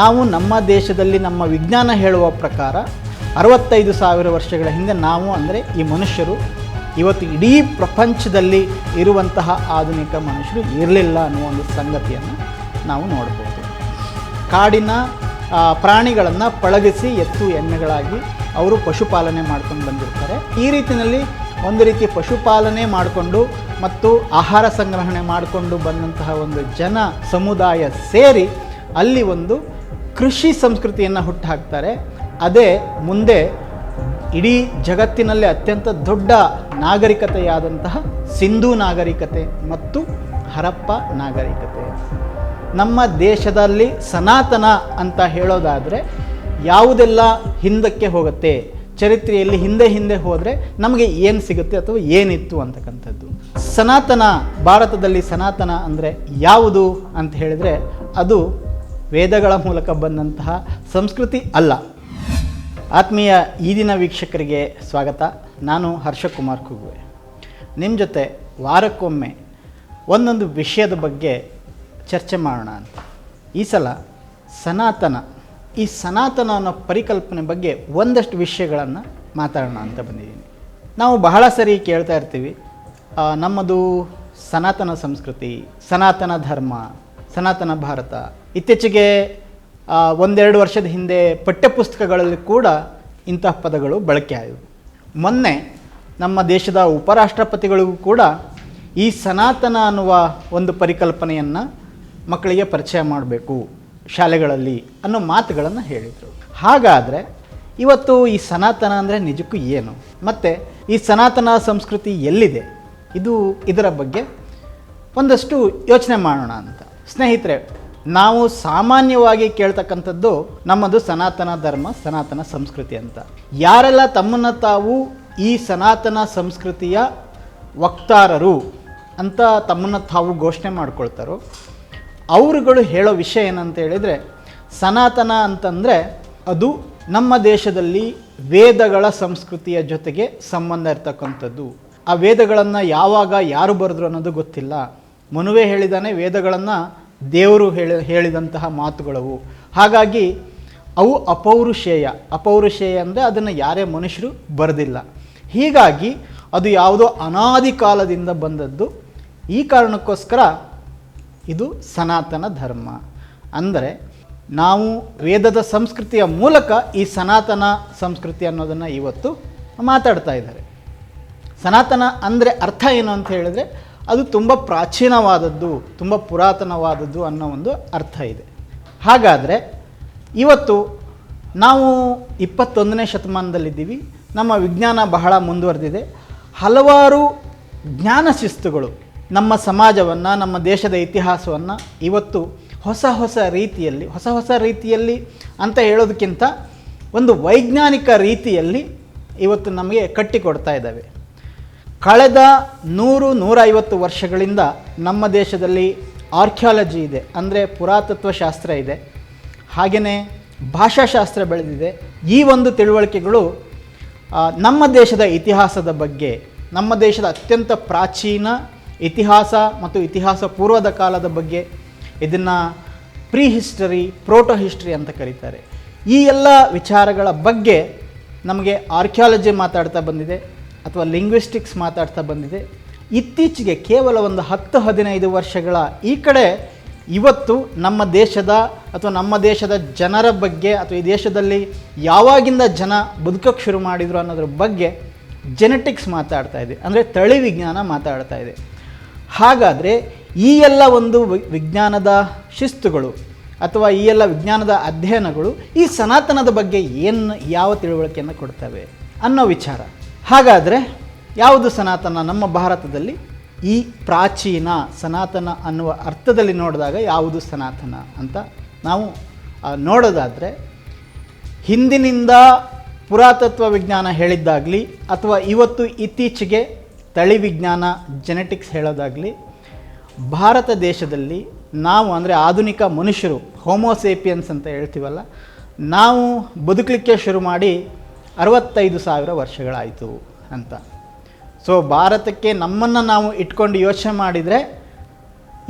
ನಾವು ನಮ್ಮ ದೇಶದಲ್ಲಿ ನಮ್ಮ ವಿಜ್ಞಾನ ಹೇಳುವ ಪ್ರಕಾರ ಅರವತ್ತೈದು ಸಾವಿರ ವರ್ಷಗಳ ಹಿಂದೆ ನಾವು ಅಂದರೆ ಈ ಮನುಷ್ಯರು ಇವತ್ತು ಇಡೀ ಪ್ರಪಂಚದಲ್ಲಿ ಇರುವಂತಹ ಆಧುನಿಕ ಮನುಷ್ಯರು ಇರಲಿಲ್ಲ ಅನ್ನುವ ಒಂದು ಸಂಗತಿಯನ್ನು ನಾವು ನೋಡ್ಬೋದು. ಕಾಡಿನ ಪ್ರಾಣಿಗಳನ್ನು ಪಳಗಿಸಿ ಎತ್ತು ಎಮ್ಮೆಗಳಾಗಿ ಅವರು ಪಶುಪಾಲನೆ ಮಾಡ್ಕೊಂಡು ಬಂದಿರ್ತಾರೆ. ಈ ರೀತಿಯಲ್ಲಿ ಒಂದು ರೀತಿ ಪಶುಪಾಲನೆ ಮಾಡಿಕೊಂಡು ಮತ್ತು ಆಹಾರ ಸಂಗ್ರಹಣೆ ಮಾಡಿಕೊಂಡು ಬಂದಂತಹ ಒಂದು ಜನ ಸಮುದಾಯ ಸೇರಿ ಅಲ್ಲಿ ಒಂದು ಕೃಷಿ ಸಂಸ್ಕೃತಿಯನ್ನು ಹುಟ್ಟುಹಾಕ್ತಾರೆ ಅದೇ ಮುಂದೆ ಇಡೀ ಜಗತ್ತಿನಲ್ಲಿ ಅತ್ಯಂತ ದೊಡ್ಡ ನಾಗರಿಕತೆಯಾದಂತಹ ಸಿಂಧೂ ನಾಗರಿಕತೆ ಮತ್ತು ಹರಪ್ಪ ನಾಗರಿಕತೆ. ನಮ್ಮ ದೇಶದಲ್ಲಿ ಸನಾತನ ಅಂತ ಹೇಳೋದಾದರೆ ಯಾವುದೆಲ್ಲ ಹಿಂದಕ್ಕೆ ಹೋಗುತ್ತೆ, ಚರಿತ್ರೆಯಲ್ಲಿ ಹಿಂದೆ ಹಿಂದೆ ಹೋದರೆ ನಮಗೆ ಏನು ಸಿಗುತ್ತೆ ಅಥವಾ ಏನಿತ್ತು ಅಂತಕ್ಕಂಥದ್ದು. ಸನಾತನ, ಭಾರತದಲ್ಲಿ ಸನಾತನ ಅಂದರೆ ಯಾವುದು ಅಂತ ಹೇಳಿದರೆ ಅದು ವೇದಗಳ ಮೂಲಕ ಬಂದಂತಹ ಸಂಸ್ಕೃತಿ ಅಲ್ಲ. ಆತ್ಮೀಯ ಈ ದಿನ ವೀಕ್ಷಕರಿಗೆ ಸ್ವಾಗತ. ನಾನು ಹರ್ಷಕುಮಾರ್ ಕುಗುವೆ. ನಿಮ್ಮ ಜೊತೆ ವಾರಕ್ಕೊಮ್ಮೆ ಒಂದೊಂದು ವಿಷಯದ ಬಗ್ಗೆ ಚರ್ಚೆ ಮಾಡೋಣ ಅಂತ. ಈ ಸಲ ಸನಾತನ, ಈ ಸನಾತನ ಅನ್ನೋ ಪರಿಕಲ್ಪನೆ ಬಗ್ಗೆ ಒಂದಷ್ಟು ವಿಷಯಗಳನ್ನು ಮಾತಾಡೋಣ ಅಂತ ಬಂದಿದ್ದೀನಿ. ನಾವು ಬಹಳ ಸರಿ ಕೇಳ್ತಾ ಇರ್ತೀವಿ. ನಮ್ಮದು ಸನಾತನ ಸಂಸ್ಕೃತಿ, ಸನಾತನ ಧರ್ಮ, ಸನಾತನ ಭಾರತ ಇತ್ತೀಚೆಗೆ ಒಂದೆರಡು ವರ್ಷದ ಹಿಂದೆ ಪಠ್ಯಪುಸ್ತಕಗಳಲ್ಲಿ ಕೂಡ ಇಂತಹ ಪದಗಳು ಬಳಕೆ ಆಯಿತು ಮೊನ್ನೆ ನಮ್ಮ ದೇಶದ ಉಪರಾಷ್ಟ್ರಪತಿಗಳಿಗೂ ಕೂಡ ಈ ಸನಾತನ ಅನ್ನುವ ಒಂದು ಪರಿಕಲ್ಪನೆಯನ್ನು ಮಕ್ಕಳಿಗೆ ಪರಿಚಯ ಮಾಡಬೇಕು ಶಾಲೆಗಳಲ್ಲಿ ಅನ್ನೋ ಮಾತುಗಳನ್ನು ಹೇಳಿದರು. ಹಾಗಾದರೆ ಇವತ್ತು ಈ ಸನಾತನ ಅಂದರೆ ನಿಜಕ್ಕೂ ಏನು? ಮತ್ತು ಈ ಸನಾತನ ಸಂಸ್ಕೃತಿ ಎಲ್ಲಿದೆ? ಇದು ಇದರ ಬಗ್ಗೆ ಒಂದಷ್ಟು ಯೋಚನೆ ಮಾಡೋಣ ಅಂತ. ಸ್ನೇಹಿತರೆ ನಾವು ಸಾಮಾನ್ಯವಾಗಿ ಕೇಳ್ತಕ್ಕಂಥದ್ದು ನಮ್ಮದು ಸನಾತನ ಧರ್ಮ, ಸನಾತನ ಸಂಸ್ಕೃತಿ ಅಂತ. ಯಾರೆಲ್ಲ ತಮ್ಮನ್ನು ತಾವು ಈ ಸನಾತನ ಸಂಸ್ಕೃತಿಯ ವಕ್ತಾರರು ಅಂತ ತಮ್ಮನ್ನು ತಾವು ಘೋಷಣೆ ಮಾಡ್ಕೊಳ್ತಾರೋ, ಅವರುಗಳು ಹೇಳೋ ವಿಷಯ ಏನಂತ ಹೇಳಿದರೆ, ಸನಾತನ ಅಂತಂದರೆ ಅದು ನಮ್ಮ ದೇಶದಲ್ಲಿ ವೇದಗಳ ಸಂಸ್ಕೃತಿಯ ಜೊತೆಗೆ ಸಂಬಂಧ ಇರ್ತಕ್ಕಂಥದ್ದು. ಆ ವೇದಗಳನ್ನು ಯಾವಾಗ ಯಾರು ಬರೆದ್ರು ಅನ್ನೋದು ಗೊತ್ತಿಲ್ಲ. ಮನುವೆ ಹೇಳಿದಾನೆ ವೇದಗಳನ್ನು ದೇವರು ಹೇಳಿ, ಹೇಳಿದಂತಹ ಮಾತುಗಳವು. ಹಾಗಾಗಿ ಅವು ಅಪೌರುಷೇಯ. ಅಪೌರುಷೇಯ ಅಂದರೆ ಅದನ್ನು ಯಾರೇ ಮನುಷ್ಯರು ಬರೆದಿಲ್ಲ. ಹೀಗಾಗಿ ಅದು ಯಾವುದೋ ಅನಾದಿ ಕಾಲದಿಂದ ಬಂದದ್ದು. ಈ ಕಾರಣಕ್ಕೋಸ್ಕರ ಇದು ಸನಾತನ ಧರ್ಮ. ಅಂದರೆ ನಾವು ವೇದದ ಸಂಸ್ಕೃತಿಯ ಮೂಲಕ ಈ ಸನಾತನ ಸಂಸ್ಕೃತಿ ಅನ್ನೋದನ್ನು ಇವತ್ತು ಮಾತಾಡ್ತಾ ಇದ್ದಾರೆ. ಸನಾತನ ಅಂದರೆ ಅರ್ಥ ಏನು ಅಂತ ಹೇಳಿದರೆ ಅದು ತುಂಬ ಪ್ರಾಚೀನವಾದದ್ದು, ತುಂಬ ಪುರಾತನವಾದದ್ದು ಅನ್ನೋ ಒಂದು ಅರ್ಥ ಇದೆ. ಹಾಗಾದರೆ ಇವತ್ತು ನಾವು ಇಪ್ಪತ್ತೊಂದನೇ ಶತಮಾನದಲ್ಲಿದ್ದೀವಿ, ನಮ್ಮ ವಿಜ್ಞಾನ ಬಹಳ ಮುಂದುವರೆದಿದೆ. ಹಲವಾರು ಜ್ಞಾನ ಶಿಸ್ತುಗಳು ನಮ್ಮ ಸಮಾಜವನ್ನು, ನಮ್ಮ ದೇಶದ ಇತಿಹಾಸವನ್ನು ಇವತ್ತು ಹೊಸ ಹೊಸ ರೀತಿಯಲ್ಲಿ, ಹೊಸ ಹೊಸ ರೀತಿಯಲ್ಲಿ ಅಂತ ಹೇಳೋದಕ್ಕಿಂತ ಒಂದು ವೈಜ್ಞಾನಿಕ ರೀತಿಯಲ್ಲಿ ಇವತ್ತು ನಮಗೆ ಕಟ್ಟಿಕೊಡ್ತಾ ಇದ್ದಾವೆ. ಕಳೆದ ನೂರು ನೂರೈವತ್ತು ವರ್ಷಗಳಿಂದ ನಮ್ಮ ದೇಶದಲ್ಲಿ ಆರ್ಕಿಯಾಲಜಿ ಇದೆ, ಅಂದರೆ ಪುರಾತತ್ವ ಶಾಸ್ತ್ರ ಇದೆ. ಹಾಗೆಯೇ ಭಾಷಾಶಾಸ್ತ್ರ ಬೆಳೆದಿದೆ. ಈ ಒಂದು ತಿಳುವಳಿಕೆಗಳು ನಮ್ಮ ದೇಶದ ಇತಿಹಾಸದ ಬಗ್ಗೆ, ನಮ್ಮ ದೇಶದ ಅತ್ಯಂತ ಪ್ರಾಚೀನ ಇತಿಹಾಸ ಮತ್ತು ಇತಿಹಾಸ ಪೂರ್ವದ ಕಾಲದ ಬಗ್ಗೆ ಇದನ್ನು ಪ್ರೀ ಹಿಸ್ಟರಿ ಪ್ರೋಟೋ ಹಿಸ್ಟ್ರಿ ಅಂತ ಕರೀತಾರೆ. ಈ ಎಲ್ಲ ವಿಚಾರಗಳ ಬಗ್ಗೆ ನಮಗೆ ಆರ್ಕಿಯಾಲಜಿ ಮಾತಾಡ್ತಾ ಬಂದಿದೆ. ಅಥವಾ ಲಿಂಗ್ವಿಸ್ಟಿಕ್ಸ್ ಮಾತಾಡ್ತಾ ಬಂದಿದೆ. ಇತ್ತೀಚೆಗೆ ಕೇವಲ ಒಂದು ಹತ್ತು, ಹದಿನೈದು ವರ್ಷಗಳ ಈ ಕಡೆ ಇವತ್ತು ನಮ್ಮ ದೇಶದ ಅಥವಾ ನಮ್ಮ ದೇಶದ ಜನರ ಬಗ್ಗೆ ಅಥವಾ ಈ ದೇಶದಲ್ಲಿ ಯಾವಾಗಿಂದ ಜನ ಬದುಕೋಕ್ಕೆ ಶುರು ಮಾಡಿದರು ಅನ್ನೋದ್ರ ಬಗ್ಗೆ ಜೆನೆಟಿಕ್ಸ್ ಮಾತಾಡ್ತಾ ಇದೆ. ಅಂದರೆ ತಳಿ ವಿಜ್ಞಾನ ಮಾತಾಡ್ತಾ ಇದೆ. ಹಾಗಾದರೆ ಈ ಎಲ್ಲ ಒಂದು ವಿಜ್ಞಾನದ ಶಿಸ್ತುಗಳು ಅಥವಾ ಈ ಎಲ್ಲ ವಿಜ್ಞಾನದ ಅಧ್ಯಯನಗಳು ಈ ಸನಾತನದ ಬಗ್ಗೆ ಏನು, ಯಾವ ತಿಳುವಳಿಕೆಯನ್ನು ಕೊಡ್ತವೆ ಅನ್ನೋ ವಿಚಾರ. ಹಾಗಾದರೆ ಯಾವುದು ಸನಾತನ? ನಮ್ಮ ಭಾರತದಲ್ಲಿ ಈ ಪ್ರಾಚೀನ ಸನಾತನ ಅನ್ನುವ ಅರ್ಥದಲ್ಲಿ ನೋಡಿದಾಗ ಯಾವುದು ಸನಾತನ ಅಂತ ನಾವು ನೋಡೋದಾದರೆ ಹಿಂದಿನಿಂದ ಪುರಾತತ್ವ ವಿಜ್ಞಾನ ಹೇಳಿದ್ದಾಗಲಿ ಅಥವಾ ಇವತ್ತು ಇತ್ತೀಚೆಗೆ ತಳಿ ವಿಜ್ಞಾನ ಜೆನೆಟಿಕ್ಸ್ ಹೇಳೋದಾಗಲಿ, ಭಾರತ ದೇಶದಲ್ಲಿ ನಾವು ಅಂದರೆ ಆಧುನಿಕ ಮನುಷ್ಯರು ಹೋಮೋಸೇಪಿಯನ್ಸ್ ಅಂತ ಹೇಳ್ತೀವಲ್ಲ, ನಾವು ಬದುಕಲಿಕ್ಕೆ ಶುರು ಮಾಡಿ ಅರವತ್ತೈದು ಸಾವಿರ ವರ್ಷಗಳಾಯಿತು ಅಂತ. ಸೊ ಭಾರತಕ್ಕೆ ನಮ್ಮನ್ನು ನಾವು ಇಟ್ಕೊಂಡು ಯೋಚನೆ ಮಾಡಿದರೆ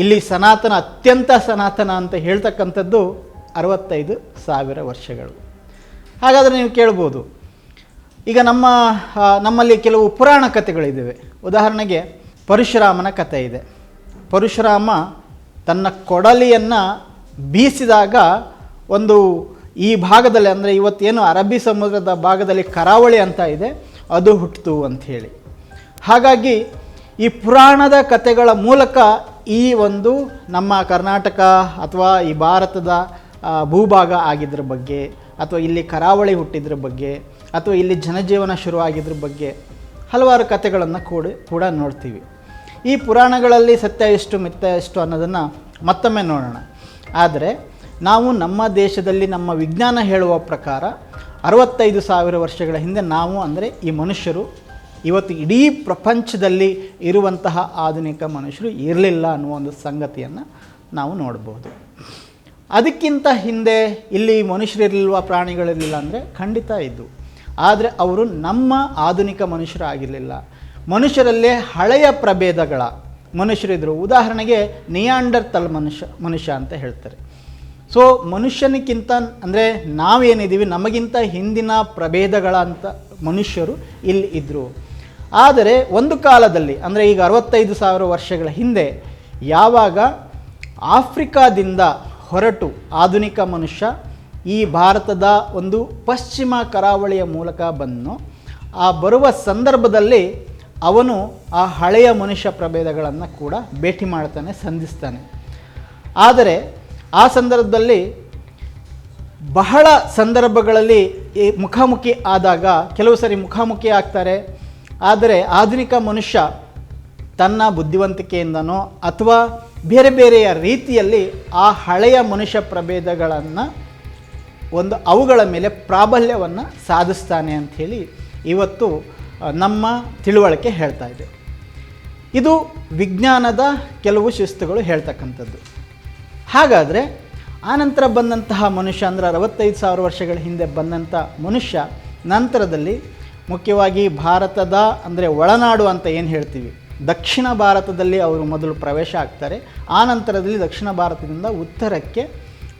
ಇಲ್ಲಿ ಸನಾತನ, ಅತ್ಯಂತ ಸನಾತನ ಅಂತ ಹೇಳ್ತಕ್ಕಂಥದ್ದು ಅರವತ್ತೈದು ಸಾವಿರ ವರ್ಷಗಳು. ಹಾಗಾದರೆ ನೀವು ಕೇಳ್ಬೋದು, ಈಗ ನಮ್ಮ ನಮ್ಮಲ್ಲಿ ಕೆಲವು ಪುರಾಣ ಕಥೆಗಳಿದ್ದಾವೆ ಉದಾಹರಣೆಗೆ ಪರಶುರಾಮನ ಕಥೆ ಇದೆ. ಪರಶುರಾಮ ತನ್ನ ಕೊಡಲಿಯನ್ನು ಬೀಸಿದಾಗ ಒಂದು ಈ ಭಾಗದಲ್ಲಿ ಅಂದರೆ ಇವತ್ತೇನು ಅರಬ್ಬಿ ಸಮುದ್ರದ ಭಾಗದಲ್ಲಿ ಕರಾವಳಿ ಅಂತ ಇದೆ, ಅದು ಹುಟ್ಟಿತು ಅಂಥೇಳಿ ಹಾಗಾಗಿ ಈ ಪುರಾಣದ ಕಥೆಗಳ ಮೂಲಕ ಈ ಒಂದು ನಮ್ಮ ಕರ್ನಾಟಕ ಅಥವಾ ಈ ಭಾರತದ ಭೂಭಾಗ ಆಗಿದ್ರ ಬಗ್ಗೆ ಅಥವಾ ಇಲ್ಲಿ ಕರಾವಳಿ ಹುಟ್ಟಿದ್ರ ಬಗ್ಗೆ ಅಥವಾ ಇಲ್ಲಿ ಜನಜೀವನ ಶುರುವಾಗಿದ್ರ ಬಗ್ಗೆ ಹಲವಾರು ಕಥೆಗಳನ್ನು ಕೂಡ ಕೂಡ ನೋಡ್ತೀವಿ. ಈ ಪುರಾಣಗಳಲ್ಲಿ ಸತ್ಯ ಎಷ್ಟು, ಮಿಥ್ಯ ಎಷ್ಟು ಅನ್ನೋದನ್ನು ಮತ್ತೊಮ್ಮೆ ನೋಡೋಣ. ಆದರೆ ನಾವು ನಮ್ಮ ದೇಶದಲ್ಲಿ ನಮ್ಮ ವಿಜ್ಞಾನ ಹೇಳುವ ಪ್ರಕಾರ ಅರವತ್ತೈದು ಸಾವಿರ ವರ್ಷಗಳ ಹಿಂದೆ ನಾವು ಅಂದರೆ ಈ ಮನುಷ್ಯರು ಇವತ್ತು ಇಡೀ ಪ್ರಪಂಚದಲ್ಲಿ ಇರುವಂತಹ ಆಧುನಿಕ ಮನುಷ್ಯರು ಇರಲಿಲ್ಲ ಅನ್ನುವ ಒಂದು ಸಂಗತಿಯನ್ನು ನಾವು ನೋಡ್ಬೋದು. ಅದಕ್ಕಿಂತ ಹಿಂದೆ ಇಲ್ಲಿ ಮನುಷ್ಯರಿರಲಿಲ್ವ, ಪ್ರಾಣಿಗಳಿರಲಿಲ್ಲ ಅಂದರೆ ಖಂಡಿತ ಇದ್ದು. ಆದರೆ ಅವರು ನಮ್ಮ ಆಧುನಿಕ ಮನುಷ್ಯರು ಆಗಿರಲಿಲ್ಲ ಮನುಷ್ಯರಲ್ಲೇ ಹಳೆಯ ಪ್ರಭೇದಗಳ ಮನುಷ್ಯರಿದ್ದರು ಉದಾಹರಣೆಗೆ ನಿಯಾಂಡರ್ ತಲ್ ಮನುಷ್ಯ ಮನುಷ್ಯ ಅಂತ ಹೇಳ್ತಾರೆ. ಸೊ ಮನುಷ್ಯನಿಗಿಂತ ಅಂದರೆ ನಾವೇನಿದ್ದೀವಿ, ನಮಗಿಂತ ಹಿಂದಿನ ಪ್ರಭೇದಗಳಂತ ಮನುಷ್ಯರು ಇಲ್ಲಿ ಇದ್ದರು ಆದರೆ ಒಂದು ಕಾಲದಲ್ಲಿ, ಅಂದರೆ ಈಗ ಅರವತ್ತೈದು ಸಾವಿರ ವರ್ಷಗಳ ಹಿಂದೆ, ಯಾವಾಗ ಆಫ್ರಿಕಾದಿಂದ ಹೊರಟು ಆಧುನಿಕ ಮನುಷ್ಯ ಈ ಭಾರತದ ಒಂದು ಪಶ್ಚಿಮ ಕರಾವಳಿಯ ಮೂಲಕ ಬಂದನು. ಆ ಬರುವ ಸಂದರ್ಭದಲ್ಲಿ ಅವನು ಆ ಹಳೆಯ ಮನುಷ್ಯ ಪ್ರಭೇದಗಳನ್ನು ಕೂಡ ಭೇಟಿ ಮಾಡ್ತಾನೆ, ಸಂಧಿಸ್ತಾನೆ. ಆದರೆ ಆ ಸಂದರ್ಭದಲ್ಲಿ ಬಹಳ ಸಂದರ್ಭಗಳಲ್ಲಿ ಈ ಮುಖಾಮುಖಿ ಆದಾಗ ಕೆಲವು ಸರಿ ಮುಖಾಮುಖಿ ಆಗ್ತಾರೆ. ಆದರೆ ಆಧುನಿಕ ಮನುಷ್ಯ ತನ್ನ ಬುದ್ಧಿವಂತಿಕೆಯಿಂದನೋ ಅಥವಾ ಬೇರೆ ಬೇರೆಯ ರೀತಿಯಲ್ಲಿ ಆ ಹಳೆಯ ಮನುಷ್ಯ ಪ್ರಭೇದಗಳನ್ನು ಒಂದು ಅವುಗಳ ಮೇಲೆ ಪ್ರಾಬಲ್ಯವನ್ನು ಸಾಧಿಸ್ತಾನೆ ಅಂಥೇಳಿ ಇವತ್ತು ನಮ್ಮ ತಿಳುವಳಿಕೆ ಹೇಳ್ತಾ ಇದೆ. ಇದು ವಿಜ್ಞಾನದ ಕೆಲವು ಶಿಸ್ತುಗಳು ಹೇಳ್ತಕ್ಕಂಥದ್ದು. ಹಾಗಾದರೆ ಆನಂತರ ಬಂದಂತಹ ಮನುಷ್ಯ ಅಂದರೆ ಅರವತ್ತೈದು ಸಾವಿರ ವರ್ಷಗಳ ಹಿಂದೆ ಬಂದಂಥ ಮನುಷ್ಯ ನಂತರದಲ್ಲಿ ಮುಖ್ಯವಾಗಿ ಭಾರತದ ಅಂದರೆ ಒಳನಾಡು ಅಂತ ಏನು ಹೇಳ್ತೀವಿ? ದಕ್ಷಿಣ ಭಾರತದಲ್ಲಿ ಅವರು ಮೊದಲು ಪ್ರವೇಶ ಆಗ್ತಾರೆ. ಆ ನಂತರದಲ್ಲಿ ದಕ್ಷಿಣ ಭಾರತದಿಂದ ಉತ್ತರಕ್ಕೆ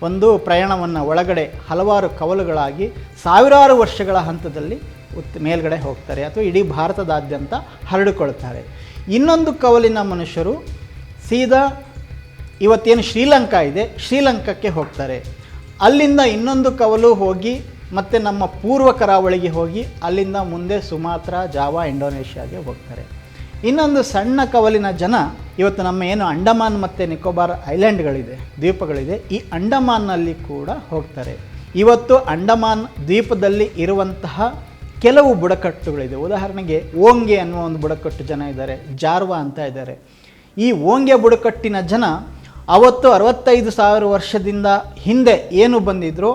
ಒಂದು ಪ್ರಯಾಣವನ್ನು ಒಳಗಡೆ ಹಲವಾರು ಕವಲುಗಳಾಗಿ ಸಾವಿರಾರು ವರ್ಷಗಳ ಹಂತದಲ್ಲಿ ಉತ್ ಮೇಲ್ಗಡೆ ಹೋಗ್ತಾರೆ ಅಥವಾ ಇಡೀ ಭಾರತದಾದ್ಯಂತ ಹರಡಿಕೊಳ್ತಾರೆ. ಇನ್ನೊಂದು ಕವಲಿನ ಮನುಷ್ಯರು ಸೀದಾ ಇವತ್ತೇನು ಶ್ರೀಲಂಕಾ ಇದೆ, ಶ್ರೀಲಂಕಕ್ಕೆ ಹೋಗ್ತಾರೆ. ಅಲ್ಲಿಂದ ಇನ್ನೊಂದು ಕವಲು ಹೋಗಿ, ಮತ್ತು ನಮ್ಮ ಪೂರ್ವ ಕರಾವಳಿಗೆ ಹೋಗಿ, ಅಲ್ಲಿಂದ ಮುಂದೆ ಸುಮಾತ್ರ, ಜಾವಾ, ಇಂಡೋನೇಷ್ಯಾಗೆ ಹೋಗ್ತಾರೆ. ಇನ್ನೊಂದು ಸಣ್ಣ ಕವಲಿನ ಜನ, ಇವತ್ತು ನಮ್ಮ ಏನು ಅಂಡಮಾನ್ ಮತ್ತು ನಿಕೋಬಾರ್ ಐಲ್ಯಾಂಡ್ಗಳಿದೆ, ದ್ವೀಪಗಳಿದೆ, ಈ ಅಂಡಮಾನ್ನಲ್ಲಿ ಕೂಡ ಹೋಗ್ತಾರೆ. ಇವತ್ತು ಅಂಡಮಾನ್ ದ್ವೀಪದಲ್ಲಿ ಇರುವಂತಹ ಕೆಲವು ಬುಡಕಟ್ಟುಗಳಿದೆ. ಉದಾಹರಣೆಗೆ ಓಂಗೆ ಅನ್ನುವ ಒಂದು ಬುಡಕಟ್ಟು ಜನ ಇದ್ದಾರೆ, ಜಾರ್ವಾ ಅಂತ ಇದ್ದಾರೆ. ಈ ಓಂಗೆ ಬುಡಕಟ್ಟಿನ ಜನ ಅವತ್ತು ಅರವತ್ತೈದು ಸಾವಿರ ವರ್ಷದಿಂದ ಹಿಂದೆ ಏನು ಬಂದಿದ್ರು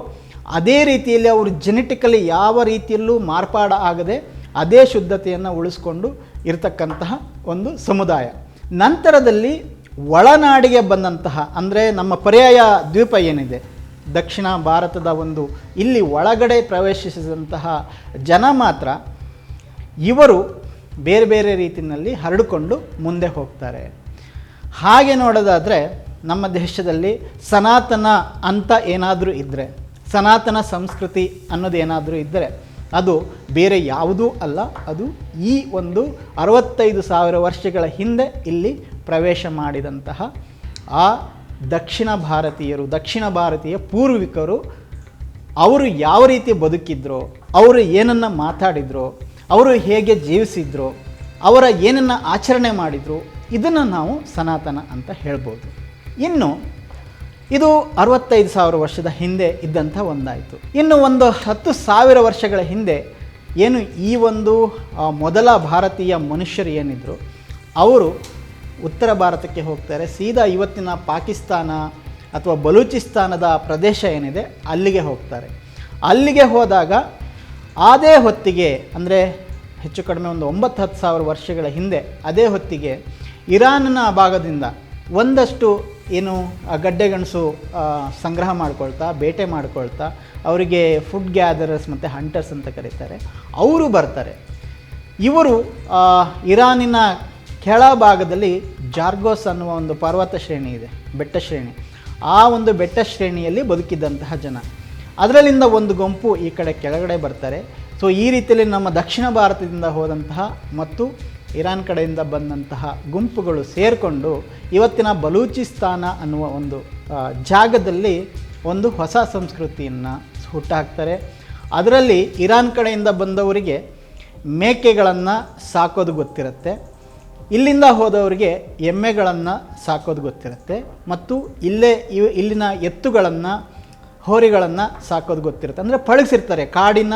ಅದೇ ರೀತಿಯಲ್ಲಿ ಅವರು ಜೆನೆಟಿಕಲಿ ಯಾವ ರೀತಿಯಲ್ಲೂ ಮಾರ್ಪಾಡ ಆಗದೆ ಅದೇ ಶುದ್ಧತೆಯನ್ನು ಉಳಿಸ್ಕೊಂಡು ಇರತಕ್ಕಂತಹ ಒಂದು ಸಮುದಾಯ. ನಂತರದಲ್ಲಿ ಒಳನಾಡಿಗೆ ಬಂದಂತಹ, ಅಂದರೆ ನಮ್ಮ ಪರ್ಯಾಯ ದ್ವೀಪ ಏನಿದೆ, ದಕ್ಷಿಣ ಭಾರತದ ಒಂದು, ಇಲ್ಲಿ ಒಳಗಡೆ ಪ್ರವೇಶಿಸಿದಂತಹ ಜನ ಮಾತ್ರ ಇವರು ಬೇರೆ ಬೇರೆ ರೀತಿಯಲ್ಲಿ ಹರಡಿಕೊಂಡು ಮುಂದೆ ಹೋಗ್ತಾರೆ. ಹಾಗೆ ನೋಡೋದಾದರೆ ನಮ್ಮ ದೇಶದಲ್ಲಿ ಸನಾತನ ಅಂತ ಏನಾದರೂ ಇದ್ದರೆ ಸನಾತನ ಸಂಸ್ಕೃತಿ ಅನ್ನೋದೇನಾದರೂ ಇದ್ದರೆ ಅದು ಬೇರೆ ಯಾವುದೂ ಅಲ್ಲ, ಅದು ಈ ಒಂದು ಅರವತ್ತೈದು ಸಾವಿರ ವರ್ಷಗಳ ಹಿಂದೆ ಇಲ್ಲಿ ಪ್ರವೇಶ ಮಾಡಿದಂತಹ ಆ ದಕ್ಷಿಣ ಭಾರತೀಯರು, ದಕ್ಷಿಣ ಭಾರತೀಯ ಪೂರ್ವಿಕರು ಅವರು ಯಾವ ರೀತಿ ಬದುಕಿದ್ರೋ, ಅವರು ಏನನ್ನು ಮಾತಾಡಿದ್ರೋ, ಅವರು ಹೇಗೆ ಜೀವಿಸಿದ್ರೋ, ಅವರ ಏನನ್ನು ಆಚರಣೆ ಮಾಡಿದರು, ಇದನ್ನು ನಾವು ಸನಾತನ ಅಂತ ಹೇಳ್ಬೋದು. ಇನ್ನು ಇದು ಅರವತ್ತೈದು ಸಾವಿರ ವರ್ಷದ ಹಿಂದೆ ಇದ್ದಂಥ ಒಂದಾಯಿತು. ಇನ್ನು ಒಂದು ಹತ್ತು ಸಾವಿರ ವರ್ಷಗಳ ಹಿಂದೆ ಏನು ಈ ಒಂದು ಮೊದಲ ಭಾರತೀಯ ಮನುಷ್ಯರು ಏನಿದ್ರು, ಅವರು ಉತ್ತರ ಭಾರತಕ್ಕೆ ಹೋಗ್ತಾರೆ. ಸೀದಾ ಇವತ್ತಿನ ಪಾಕಿಸ್ತಾನ ಅಥವಾ ಬಲೂಚಿಸ್ತಾನದ ಪ್ರದೇಶ ಏನಿದೆ, ಅಲ್ಲಿಗೆ ಹೋಗ್ತಾರೆ. ಅಲ್ಲಿಗೆ ಹೋದಾಗ ಅದೇ ಹೊತ್ತಿಗೆ, ಅಂದರೆ ಹೆಚ್ಚು ಕಡಿಮೆ ಒಂದು ಒಂಬತ್ತು ಹತ್ತು ಸಾವಿರ ವರ್ಷಗಳ ಹಿಂದೆ, ಅದೇ ಹೊತ್ತಿಗೆ ಇರಾನ್ನ ಭಾಗದಿಂದ ಒಂದಷ್ಟು ಏನು ಆ ಗಡ್ಡೆಗಣಸು ಆ, ಸಂಗ್ರಹ ಮಾಡ್ಕೊಳ್ತಾ ಬೇಟೆ ಮಾಡ್ಕೊಳ್ತಾ ಅವರಿಗೆ ಫುಡ್ ಗ್ಯಾದರರ್ಸ್ ಮತ್ತು ಹಂಟರ್ಸ್ ಅಂತ ಕರೀತಾರೆ. ಅವರು ಬರ್ತಾರೆ. ಇವರು ಇರಾನಿನ ಕೆಳಭಾಗದಲ್ಲಿ ಜಾರ್ಗೋಸ್ ಅನ್ನುವ ಒಂದು ಪರ್ವತ ಶ್ರೇಣಿ ಇದೆ ಬೆಟ್ಟ ಶ್ರೇಣಿ. ಆ ಒಂದು ಬೆಟ್ಟ ಶ್ರೇಣಿಯಲ್ಲಿ ಬದುಕಿದ್ದಂತಹ ಜನ. ಅದರಲ್ಲಿಂದ ಒಂದು ಗುಂಪು ಈ ಕಡೆ ಕೆಳಗಡೆ ಬರ್ತಾರೆ. ಸೊ ಈ ರೀತಿಯಲ್ಲಿ ನಮ್ಮ ದಕ್ಷಿಣ ಭಾರತದಿಂದ ಹೋದಂತಹ ಮತ್ತು ಇರಾನ್ ಕಡೆಯಿಂದ ಬಂದಂತಹ ಗುಂಪುಗಳು ಸೇರಿಕೊಂಡು ಇವತ್ತಿನ ಬಲೂಚಿಸ್ತಾನ ಅನ್ನುವ ಒಂದು ಜಾಗದಲ್ಲಿ ಒಂದು ಹೊಸ ಸಂಸ್ಕೃತಿಯನ್ನು ಹುಟ್ಟಾಕ್ತಾರೆ ಅದರಲ್ಲಿ ಇರಾನ್ ಕಡೆಯಿಂದ ಬಂದವರಿಗೆ ಮೇಕೆಗಳನ್ನು ಸಾಕೋದು ಗೊತ್ತಿರುತ್ತೆ. ಇಲ್ಲಿಂದ ಹೋದವರಿಗೆ ಎಮ್ಮೆಗಳನ್ನು ಸಾಕೋದು ಗೊತ್ತಿರುತ್ತೆ. ಮತ್ತು ಇಲ್ಲೇ ಇಲ್ಲಿನ ಎತ್ತುಗಳನ್ನು, ಹೋರಿಗಳನ್ನು ಸಾಕೋದು ಗೊತ್ತಿರುತ್ತೆ. ಅಂದರೆ ಪಳಗಿಸಿರ್ತಾರೆ, ಕಾಡಿನ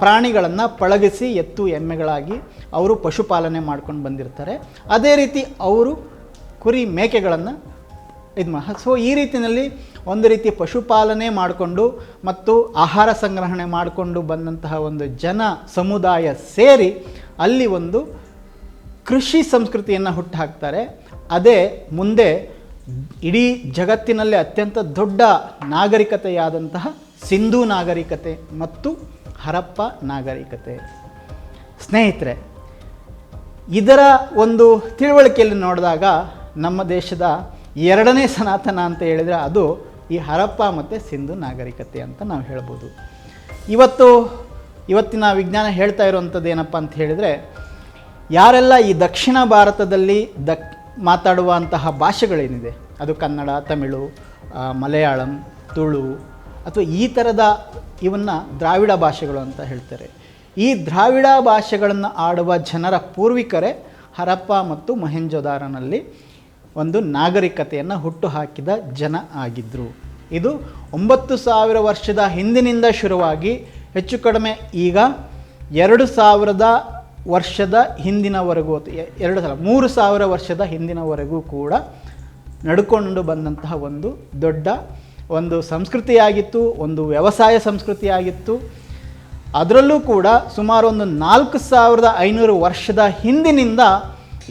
ಪ್ರಾಣಿಗಳನ್ನು ಪಳಗಿಸಿ ಎತ್ತು ಎಮ್ಮೆಗಳಾಗಿ ಅವರು ಪಶುಪಾಲನೆ ಮಾಡ್ಕೊಂಡು ಬಂದಿರ್ತಾರೆ. ಅದೇ ರೀತಿ ಅವರು ಕುರಿ ಮೇಕೆಗಳನ್ನು ಇದು ಮಾ, ಸೊ ಈ ರೀತಿಯಲ್ಲಿ ಒಂದು ರೀತಿ ಪಶುಪಾಲನೆ ಮಾಡಿಕೊಂಡು ಮತ್ತು ಆಹಾರ ಸಂಗ್ರಹಣೆ ಮಾಡಿಕೊಂಡು ಬಂದಂತಹ ಒಂದು ಜನ ಸಮುದಾಯ ಸೇರಿ ಅಲ್ಲಿ ಒಂದು ಕೃಷಿ ಸಂಸ್ಕೃತಿಯನ್ನು ಹುಟ್ಟುಹಾಕ್ತಾರೆ ಅದೇ ಮುಂದೆ ಇಡೀ ಜಗತ್ತಿನಲ್ಲೇ ಅತ್ಯಂತ ದೊಡ್ಡ ನಾಗರಿಕತೆಯಾದಂತಹ ಸಿಂಧೂ ನಾಗರಿಕತೆ ಮತ್ತು ಹರಪ್ಪ ನಾಗರಿಕತೆ. ಸ್ನೇಹಿತರೆ, ಇದರ ಒಂದು ತಿಳುವಳಿಕೆಯಲ್ಲಿ ನೋಡಿದಾಗ ನಮ್ಮ ದೇಶದ ಎರಡನೇ ಸನಾತನ ಅಂತ ಹೇಳಿದರೆ ಅದು ಈ ಹರಪ್ಪ ಮತ್ತು ಸಿಂಧು ನಾಗರಿಕತೆ ಅಂತ ನಾವು ಹೇಳ್ಬೋದು. ಇವತ್ತು, ಇವತ್ತಿನ ವಿಜ್ಞಾನ ಹೇಳ್ತಾ ಇರುವಂಥದ್ದು ಏನಪ್ಪ ಅಂತ ಹೇಳಿದರೆ, ಯಾರೆಲ್ಲ ಈ ದಕ್ಷಿಣ ಭಾರತದಲ್ಲಿ ದಕ್, ಮಾತಾಡುವಂತಹ ಭಾಷೆಗಳೇನಿದೆ, ಅದು ಕನ್ನಡ, ತಮಿಳು ಮಲಯಾಳಂ, ತುಳು ಅಥವಾ ಈ ಥರದ ಇವನ್ನು ದ್ರಾವಿಡ ಭಾಷೆಗಳು ಅಂತ ಹೇಳ್ತಾರೆ. ಈ ದ್ರಾವಿಡ ಭಾಷೆಗಳನ್ನು ಆಡುವ ಜನರ ಪೂರ್ವಿಕರೇ ಹರಪ್ಪ ಮತ್ತು ಮೊಹೆಂಜೊದಾರನಲ್ಲಿ ಒಂದು ನಾಗರಿಕತೆಯನ್ನು ಹುಟ್ಟುಹಾಕಿದ ಜನ ಆಗಿದ್ದರು ಇದು ಒಂಬತ್ತು ಸಾವಿರ ವರ್ಷದ ಹಿಂದಿನಿಂದ ಶುರುವಾಗಿ ಹೆಚ್ಚು ಕಡಿಮೆ ಈಗ ಎರಡು ಸಾವಿರದ ವರ್ಷದ ಹಿಂದಿನವರೆಗೂ ಎರಡು ಸಾವಿರ ಮೂರು ಸಾವಿರ ವರ್ಷದ ಹಿಂದಿನವರೆಗೂ ಕೂಡ ನಡ್ಕೊಂಡು ಬಂದಂತಹ ಒಂದು ದೊಡ್ಡ ಒಂದು ಸಂಸ್ಕೃತಿಯಾಗಿತ್ತು, ಒಂದು ವ್ಯವಸಾಯ ಸಂಸ್ಕೃತಿಯಾಗಿತ್ತು. ಅದರಲ್ಲೂ ಕೂಡ ಸುಮಾರು ಒಂದು ನಾಲ್ಕು ಸಾವಿರದ ಐನೂರು ವರ್ಷದ ಹಿಂದಿನಿಂದ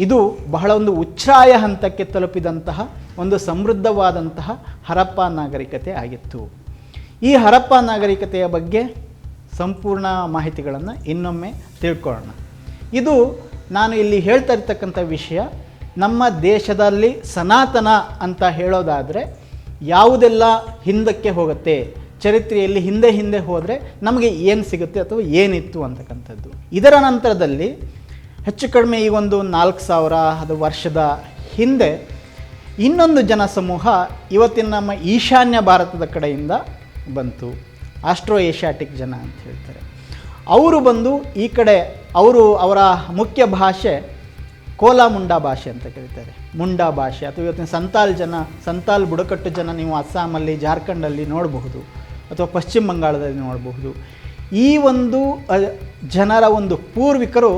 ಇದು ಬಹಳ ಒಂದು ಉಚ್ಛ್ರಾಯ ಹಂತಕ್ಕೆ ತಲುಪಿದಂತಹ ಒಂದು ಸಮೃದ್ಧವಾದಂತಹ ಹರಪ್ಪ ನಾಗರಿಕತೆ ಆಗಿತ್ತು. ಈ ಹರಪ್ಪ ನಾಗರಿಕತೆಯ ಬಗ್ಗೆ ಸಂಪೂರ್ಣ ಮಾಹಿತಿಗಳನ್ನು ಇನ್ನೊಮ್ಮೆ ತಿಳ್ಕೊಳ್ಳೋಣ. ಇದು ನಾನು ಇಲ್ಲಿ ಹೇಳ್ತಾ ಇರ್ತಕ್ಕಂಥ ವಿಷಯ, ನಮ್ಮ ದೇಶದಲ್ಲಿ ಸನಾತನ ಅಂತ ಹೇಳೋದಾದರೆ ಯಾವುದೆಲ್ಲ ಹಿಂದಕ್ಕೆ ಹೋಗುತ್ತೆ, ಚರಿತ್ರೆಯಲ್ಲಿ ಹಿಂದೆ ಹಿಂದೆ ಹೋದರೆ ನಮಗೆ ಏನು ಸಿಗುತ್ತೆ ಅಥವಾ ಏನಿತ್ತು ಅಂತಕ್ಕಂಥದ್ದು. ಇದರ ನಂತರದಲ್ಲಿ ಹೆಚ್ಚು ಕಡಿಮೆ ಈ ಒಂದು ನಾಲ್ಕು ಸಾವಿರ ಅದು ವರ್ಷದ ಹಿಂದೆ ಇನ್ನೊಂದು ಜನಸಮೂಹ ಇವತ್ತಿನ ನಮ್ಮ ಈಶಾನ್ಯ ಭಾರತದ ಕಡೆಯಿಂದ ಬಂತು. ಆಸ್ಟ್ರೋ ಏಷ್ಯಾಟಿಕ್ ಜನ ಅಂತ ಹೇಳ್ತಾರೆ. ಅವರು ಬಂದು ಈ ಕಡೆ ಅವರು ಅವರ ಮುಖ್ಯ ಭಾಷೆ ಕೋಲಾ ಮುಂಡಾ ಭಾಷೆ ಅಂತ ಕರೀತಾರೆ. ಮುಂಡಾ ಭಾಷೆ ಅಥವಾ ಇವತ್ತಿನ ಸಂತಾಲ್ ಜನ, ಸಂತಾಲ್ ಬುಡಕಟ್ಟು ಜನ ನೀವು ಅಸ್ಸಾಮಲ್ಲಿ, ಜಾರ್ಖಂಡಲ್ಲಿ ನೋಡಬಹುದು ಅಥವಾ ಪಶ್ಚಿಮ ಬಂಗಾಳದಲ್ಲಿ ನೋಡಬಹುದು. ಈ ಒಂದು ಜನರ ಒಂದು ಪೂರ್ವಿಕರು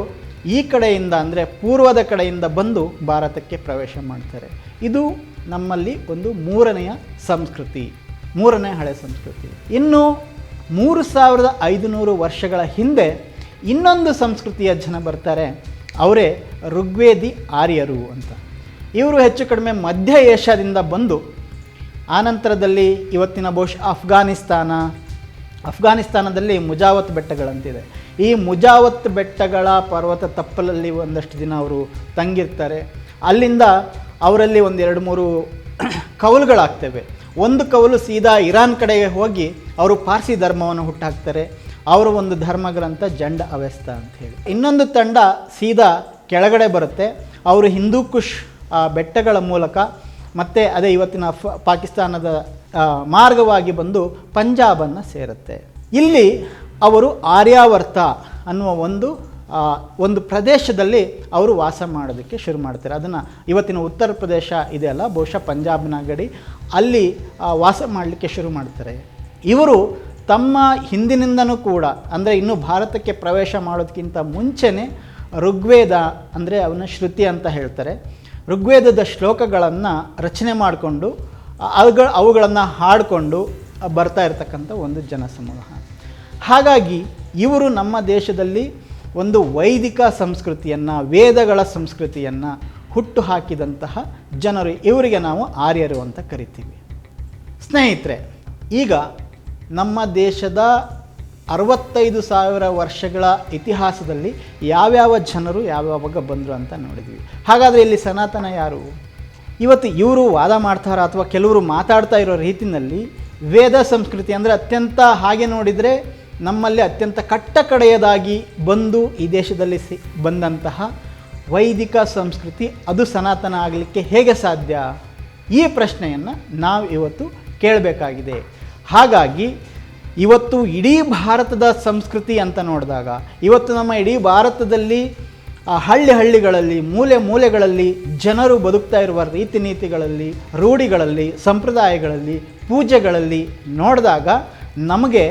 ಈ ಕಡೆಯಿಂದ ಅಂದರೆ ಪೂರ್ವದ ಕಡೆಯಿಂದ ಬಂದು ಭಾರತಕ್ಕೆ ಪ್ರವೇಶ ಮಾಡ್ತಾರೆ. ಇದು ನಮ್ಮಲ್ಲಿ ಒಂದು ಮೂರನೆಯ ಸಂಸ್ಕೃತಿ, ಮೂರನೇ ಹಳೆ ಸಂಸ್ಕೃತಿ. ಇನ್ನು ಮೂರು ಸಾವಿರದ ಐದುನೂರು ವರ್ಷಗಳ ಹಿಂದೆ ಇನ್ನೊಂದು ಸಂಸ್ಕೃತಿಯ ಜನ ಬರ್ತಾರೆ. ಅವರೇ ಋಗ್ವೇದಿ ಆರ್ಯರು ಅಂತ. ಇವರು ಹೆಚ್ಚು ಕಡಿಮೆ ಮಧ್ಯ ಏಷ್ಯಾದಿಂದ ಬಂದು ಆನಂತರದಲ್ಲಿ ಇವತ್ತಿನ ಬಹುಶಃ ಅಫ್ಘಾನಿಸ್ತಾನ ಅಫ್ಘಾನಿಸ್ತಾನದಲ್ಲಿ ಮುಜಾವತ್ ಬೆಟ್ಟಗಳಂತಿದೆ. ಈ ಮುಜಾವತ್ ಬೆಟ್ಟಗಳ ಪರ್ವತ ತಪ್ಪಲಲ್ಲಿ ಒಂದಷ್ಟು ದಿನ ಅವರು ತಂಗಿರ್ತಾರೆ. ಅಲ್ಲಿಂದ ಅವರಲ್ಲಿ ಒಂದು ಎರಡು ಮೂರು ಕೌಲುಗಳಾಗ್ತವೆ. ಒಂದು ಕೌಲು ಸೀದಾ ಇರಾನ್ ಕಡೆಗೆ ಹೋಗಿ ಅವರು ಪಾರ್ಸಿ ಧರ್ಮವನ್ನು ಹುಟ್ಟಾಕ್ತಾರೆ. ಅವರ ಒಂದು ಧರ್ಮ ಗ್ರಂಥ ಜಂಡ ಅವೆಸ್ತ ಅಂತ ಹೇಳಿ. ಇನ್ನೊಂದು ತಂಡ ಸೀದಾ ಕೆಳಗಡೆ ಬರುತ್ತೆ. ಅವರು ಹಿಂದೂ ಕುಶ್ ಬೆಟ್ಟಗಳ ಮೂಲಕ ಮತ್ತೆ ಅದೇ ಇವತ್ತಿನ ಅಫ್ ಪಾಕಿಸ್ತಾನದ ಮಾರ್ಗವಾಗಿ ಬಂದು ಪಂಜಾಬನ್ನು ಸೇರುತ್ತೆ. ಇಲ್ಲಿ ಅವರು ಆರ್ಯಾವರ್ತ ಅನ್ನುವ ಒಂದು ಒಂದು ಪ್ರದೇಶದಲ್ಲಿ ಅವರು ವಾಸ ಮಾಡೋದಕ್ಕೆ ಶುರು ಮಾಡ್ತಾರೆ. ಅದನ್ನು ಇವತ್ತಿನ ಉತ್ತರ ಪ್ರದೇಶ ಇದೆಯಲ್ಲ ಬಹುಶಃ ಪಂಜಾಬ್ನ ಗಡಿ. ಅಲ್ಲಿ ವಾಸ ಮಾಡಲಿಕ್ಕೆ ಶುರು ಮಾಡ್ತಾರೆ. ಇವರು ತಮ್ಮ ಹಿಂದಿನಿಂದನೂ ಕೂಡ, ಅಂದರೆ ಇನ್ನು ಭಾರತಕ್ಕೆ ಪ್ರವೇಶ ಮಾಡೋದಕ್ಕಿಂತ ಮುಂಚೆನೇ ಋಗ್ವೇದ, ಅಂದರೆ ಅವನ ಶ್ರುತಿ ಅಂತ ಹೇಳ್ತಾರೆ. ಋಗ್ವೇದದ ಶ್ಲೋಕಗಳನ್ನು ರಚನೆ ಮಾಡಿಕೊಂಡು, ಅವುಗಳ, ಅವುಗಳನ್ನು ಹಾಡಿಕೊಂಡು ಬರ್ತಾ ಇರತಕ್ಕಂಥ ಒಂದು ಜನಸಮೂಹ. ಹಾಗಾಗಿ ಇವರು ನಮ್ಮ ದೇಶದಲ್ಲಿ ಒಂದು ವೈದಿಕ ಸಂಸ್ಕೃತಿಯನ್ನು, ವೇದಗಳ ಸಂಸ್ಕೃತಿಯನ್ನು ಹುಟ್ಟು ಹಾಕಿದಂತಹ ಜನರು. ಇವರಿಗೆ ನಾವು ಆರ್ಯರು ಅಂತ ಕರಿತೀವಿ. ಸ್ನೇಹಿತರೆ, ಈಗ ನಮ್ಮ ದೇಶದ ಅರವತ್ತೈದು ಸಾವಿರ ವರ್ಷಗಳ ಇತಿಹಾಸದಲ್ಲಿ ಯಾವ್ಯಾವ ಜನರು ಯಾವ್ಯಾವಾಗ ಬಂದರು ಅಂತ ನೋಡಿದ್ವಿ. ಹಾಗಾದರೆ ಇಲ್ಲಿ ಸನಾತನ ಯಾರು? ಇವತ್ತು ಇವರು ವಾದ ಮಾಡ್ತಾರ ಅಥವಾ ಕೆಲವರು ಮಾತಾಡ್ತಾ ಇರೋ ರೀತಿಯಲ್ಲಿ ವೇದ ಸಂಸ್ಕೃತಿ ಅಂದರೆ ಅತ್ಯಂತ ಹಾಗೆ ನೋಡಿದರೆ ನಮ್ಮಲ್ಲಿ ಅತ್ಯಂತ ಕಟ್ಟಕಡೆಯದಾಗಿ ಬಂದು ಈ ದೇಶದಲ್ಲಿ ಸಿ ಬಂದಂತಹ ವೈದಿಕ ಸಂಸ್ಕೃತಿ ಅದು ಸನಾತನ ಆಗಲಿಕ್ಕೆ ಹೇಗೆ ಸಾಧ್ಯ? ಈ ಪ್ರಶ್ನೆಯನ್ನು ನಾವು ಇವತ್ತು ಕೇಳಬೇಕಾಗಿದೆ. ಹಾಗಾಗಿ ಇವತ್ತು ಇಡೀ ಭಾರತದ ಸಂಸ್ಕೃತಿ ಅಂತ ನೋಡಿದಾಗ, ಇವತ್ತು ನಮ್ಮ ಇಡೀ ಭಾರತದಲ್ಲಿ ಹಳ್ಳಿ ಹಳ್ಳಿಗಳಲ್ಲಿ, ಮೂಲೆ ಮೂಲೆಗಳಲ್ಲಿ ಜನರು ಬದುಕ್ತಾ ಇರುವ ರೀತಿ ನೀತಿಗಳಲ್ಲಿ, ರೂಢಿಗಳಲ್ಲಿ, ಸಂಪ್ರದಾಯಗಳಲ್ಲಿ, ಪೂಜೆಗಳಲ್ಲಿ ನೋಡಿದಾಗ ನಮಗೆ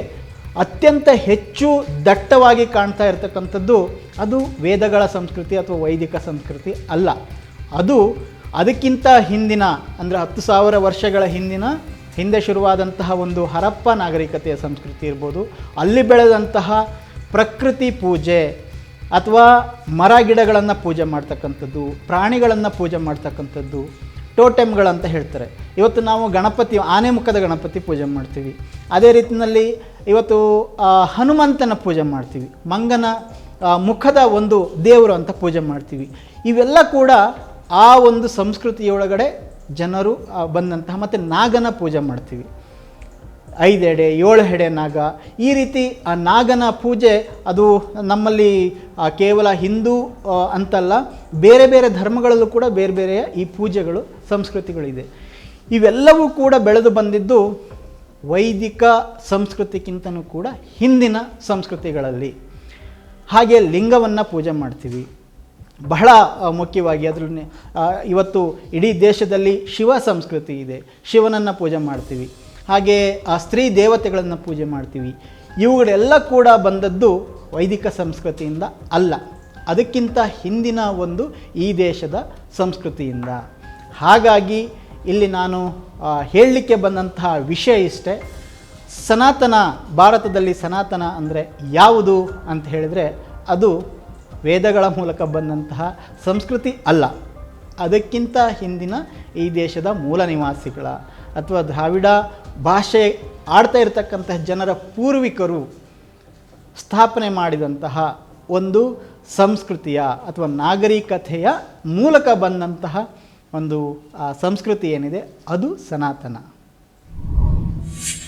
ಅತ್ಯಂತ ಹೆಚ್ಚು ದಟ್ಟವಾಗಿ ಕಾಣ್ತಾ ಇರತಕ್ಕಂಥದ್ದು ಅದು ವೇದಗಳ ಸಂಸ್ಕೃತಿ ಅಥವಾ ವೈದಿಕ ಸಂಸ್ಕೃತಿ ಅಲ್ಲ. ಅದು ಅದಕ್ಕಿಂತ ಹಿಂದಿನ, ಅಂದರೆ ಹತ್ತು ಸಾವಿರ ವರ್ಷಗಳ ಹಿಂದಿನ ಹಿಂದೆ ಶುರುವಾದಂತಹ ಒಂದು ಹರಪ್ಪ ನಾಗರಿಕತೆಯ ಸಂಸ್ಕೃತಿ ಇರ್ಬೋದು, ಅಲ್ಲಿ ಬೆಳೆದಂತಹ ಪ್ರಕೃತಿ ಪೂಜೆ ಅಥವಾ ಮರ ಗಿಡಗಳನ್ನು ಪೂಜೆ ಮಾಡ್ತಕ್ಕಂಥದ್ದು, ಪ್ರಾಣಿಗಳನ್ನು ಪೂಜೆ ಮಾಡ್ತಕ್ಕಂಥದ್ದು ಟೋಟೆಮ್ಗಳಂತ ಹೇಳ್ತಾರೆ. ಇವತ್ತು ನಾವು ಗಣಪತಿ, ಆನೆ ಮುಖದ ಗಣಪತಿ ಪೂಜೆ ಮಾಡ್ತೀವಿ. ಅದೇ ರೀತಿಯಲ್ಲಿ ಇವತ್ತು ಹನುಮಂತನ ಪೂಜೆ ಮಾಡ್ತೀವಿ. ಮಂಗನ ಮುಖದ ಒಂದು ದೇವರು ಅಂತ ಪೂಜೆ ಮಾಡ್ತೀವಿ. ಇವೆಲ್ಲ ಕೂಡ ಆ ಒಂದು ಸಂಸ್ಕೃತಿಯೊಳಗಡೆ ಜನರು ಬಂದಂತಹ ಮತ್ತು ನಾಗನ ಪೂಜೆ ಮಾಡ್ತೀವಿ. ಐದೆಡೆ ಏಳು ಹೆಡೆ ನಾಗ. ಈ ರೀತಿ, ಆ, ನಾಗನ ಪೂಜೆ, ಅದು ನಮ್ಮಲ್ಲಿ ಕೇವಲ ಹಿಂದೂ ಅಂತಲ್ಲ, ಬೇರೆ ಬೇರೆ ಧರ್ಮಗಳಲ್ಲೂ ಕೂಡ ಬೇರೆ ಬೇರೆಯ ಈ ಪೂಜೆಗಳು, ಸಂಸ್ಕೃತಿಗಳಿದೆ. ಇವೆಲ್ಲವೂ ಕೂಡ ಬೆಳೆದು ಬಂದಿದ್ದು ವೈದಿಕ ಸಂಸ್ಕೃತಿಗಿಂತನೂ ಕೂಡ ಹಿಂದಿನ ಸಂಸ್ಕೃತಿಗಳಲ್ಲಿ. ಹಾಗೆ ಲಿಂಗವನ್ನು ಪೂಜೆ ಮಾಡ್ತೀವಿ. ಬಹಳ ಮುಖ್ಯವಾಗಿ ಅದ್ರ ಇವತ್ತು ಇಡೀ ದೇಶದಲ್ಲಿ ಶಿವ ಸಂಸ್ಕೃತಿ ಇದೆ. ಶಿವನನ್ನು ಪೂಜೆ ಮಾಡ್ತೀವಿ. ಹಾಗೆ ಆ ಸ್ತ್ರೀ ದೇವತೆಗಳನ್ನು ಪೂಜೆ ಮಾಡ್ತೀವಿ. ಇವುಗಳೆಲ್ಲ ಕೂಡ ಬಂದದ್ದು ವೈದಿಕ ಸಂಸ್ಕೃತಿಯಿಂದ ಅಲ್ಲ. ಅದಕ್ಕಿಂತ ಹಿಂದಿನ ಒಂದು ಈ ದೇಶದ ಸಂಸ್ಕೃತಿಯಿಂದ. ಹಾಗಾಗಿ ಇಲ್ಲಿ ನಾನು ಹೇಳಲಿಕ್ಕೆ ಬಂದಂತಹ ವಿಷಯ ಇಷ್ಟೇ. ಸನಾತನ, ಭಾರತದಲ್ಲಿ ಸನಾತನ ಅಂದರೆ ಯಾವುದು ಅಂತ ಹೇಳಿದರೆ ಅದು ವೇದಗಳ ಮೂಲಕ ಬಂದಂತಹ ಸಂಸ್ಕೃತಿ ಅಲ್ಲ. ಅದಕ್ಕಿಂತ ಹಿಂದಿನ ಈ ದೇಶದ ಮೂಲ ನಿವಾಸಿಗಳ ಅಥವಾ ದ್ರಾವಿಡ ಭಾಷೆ ಆಡ್ತಾ ಇರತಕ್ಕಂತಹ ಜನರ ಪೂರ್ವಿಕರು ಸ್ಥಾಪನೆ ಮಾಡಿದಂತಹ ಒಂದು ಸಂಸ್ಕೃತಿಯ ಅಥವಾ ನಾಗರಿಕತೆಯ ಮೂಲಕ ಬಂದಂತಹ ಒಂದು ಸಂಸ್ಕೃತಿ ಏನಿದೆ? ಅದು ಸನಾತನ.